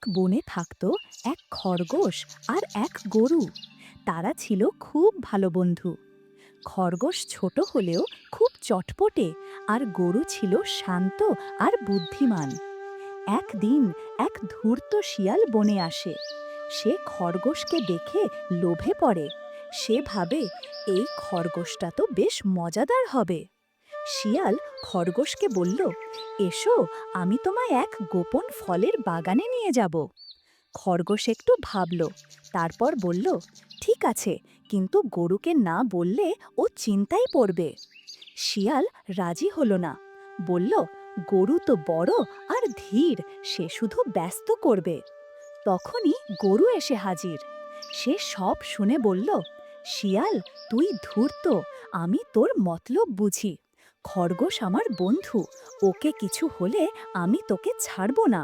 এক বনে থাকত এক খরগোশ আর এক গরু। তারা ছিল খুব ভালো বন্ধু। খরগোশ ছোট হলেও খুব চটপটে আর গরু ছিল শান্ত আর বুদ্ধিমান। একদিন এক ধূর্ত শিয়াল বনে আসে। সে খরগোশকে দেখে লোভে পড়ে। সে ভাবে, এই খরগোশটা তো বেশ মজাদার হবে। শিয়াল খরগোশকে বলল, এসো, আমি তোমায় এক গোপন ফলের বাগানে নিয়ে যাব। খরগোশ একটু ভাবল, তারপর বলল, ঠিক আছে, কিন্তু গরুকে না বললে ও চিন্তায় পড়বে। শিয়াল রাজি হলো না, বলল, গরু তো বড় আর ধীর, সে শুধু ব্যস্ত করবে। তখনই গরু এসে হাজির, সে সব শুনে বলল, শিয়াল, তুই ধূর্ত, আমি তোর মতলব বুঝি। খরগোশ আমার বন্ধু। ওকে কিছু হলে আমি তোকে ছাড়ব না।